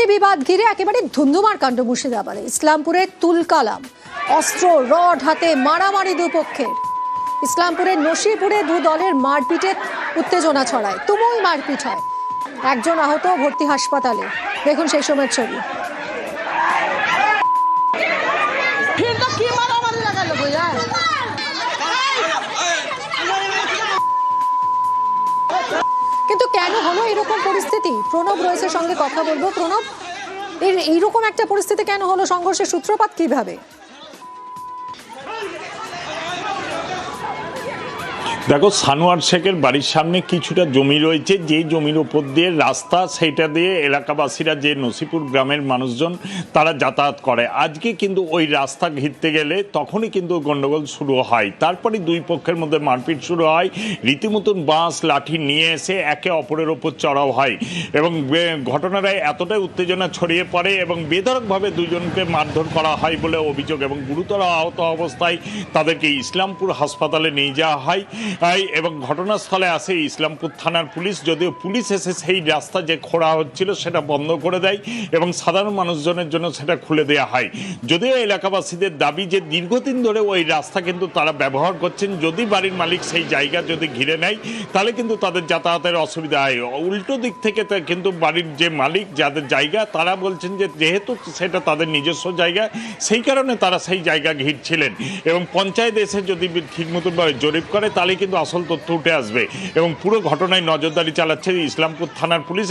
জমি বিবাদ ঘিরে একেবারে ধুন্ধুমার কাণ্ড মুর্শিদাবাদে। ইসলামপুরের তুলকালাম, অস্ত্র, রড হাতে মারামারি দুপক্ষের। ইসলামপুরের নসিপুরে দু দলের মারপিটে উত্তেজনা ছড়ায়, তুমুল মারপিট হয়। একজন আহত ভর্তি হাসপাতালে। দেখুন সেই সময়ের ছবি। কি মারামারি লাগালো কিন্তু কেন হলো এরকম পরিস্থিতি? প্রণব রয়েছে সঙ্গে কথা বলব। প্রণব, এর এইরকম একটা পরিস্থিতি কেন হলো সংঘর্ষের সূত্রপাত কীভাবে? দেখো, সানোয়ার শেখের বাড়ির সামনে কিছুটা জমি রয়েছে। যে জমির ওপর দিয়ে রাস্তা, সেইটা দিয়ে এলাকাবাসীরা যে নসিপুর গ্রামের মানুষজন, তারা যাতায়াত করে। আজকে কিন্তু ওই রাস্তা ঘিরতে গেলে তখনই কিন্তু গন্ডগোল শুরু হয়। তারপরে দুই পক্ষের মধ্যে মারপিট শুরু হয়। রীতিমতন বাঁশ, লাঠি নিয়ে এসে একে অপরের ওপর চড়াও হয় এবং বে- ঘটনাটা এতটাই উত্তেজনা ছড়িয়ে পড়ে এবং বেধরকভাবে দুজনকে মারধর করা হয় বলে অভিযোগ এবং গুরুতর আহত অবস্থায় তাদেরকে ইসলামপুর হাসপাতালে নিয়ে যাওয়া হয়। এবং ঘটনাস্থলে আসে ইসলামপুর থানার পুলিশ, যদিও পুলিশ এসে সেই রাস্তা যে খোঁড়া হচ্ছিল সেটা বন্ধ করে দেয় এবং সাধারণ মানুষজনের জন্য সেটা খুলে দেওয়া হয়। যদিও এলাকাবাসীদের দাবি যে দীর্ঘদিন ধরে ওই রাস্তা কিন্তু তারা ব্যবহার করছেন, যদি বাড়ির মালিক সেই জায়গা যদি ঘিরে নেয়, তাহলে কিন্তু তাদের যাতায়াতের অসুবিধা হয়। উল্টো দিক থেকে কিন্তু বাড়ির যে মালিক, যাদের জায়গা, তারা বলছেন যে যেহেতু সেটা তাদের নিজস্ব জায়গা, সেই কারণে তারা সেই জায়গা ঘিরছিলেন। এবং পঞ্চায়েত এসে যদি ঠিক মতন জরিপ করে, তাহলে কিন্তু আসল তথ্য উঠে আসবে। এবং পুরো ঘটনায় নজরদারি চালাচ্ছে ইসলামপুর থানার পুলিশ।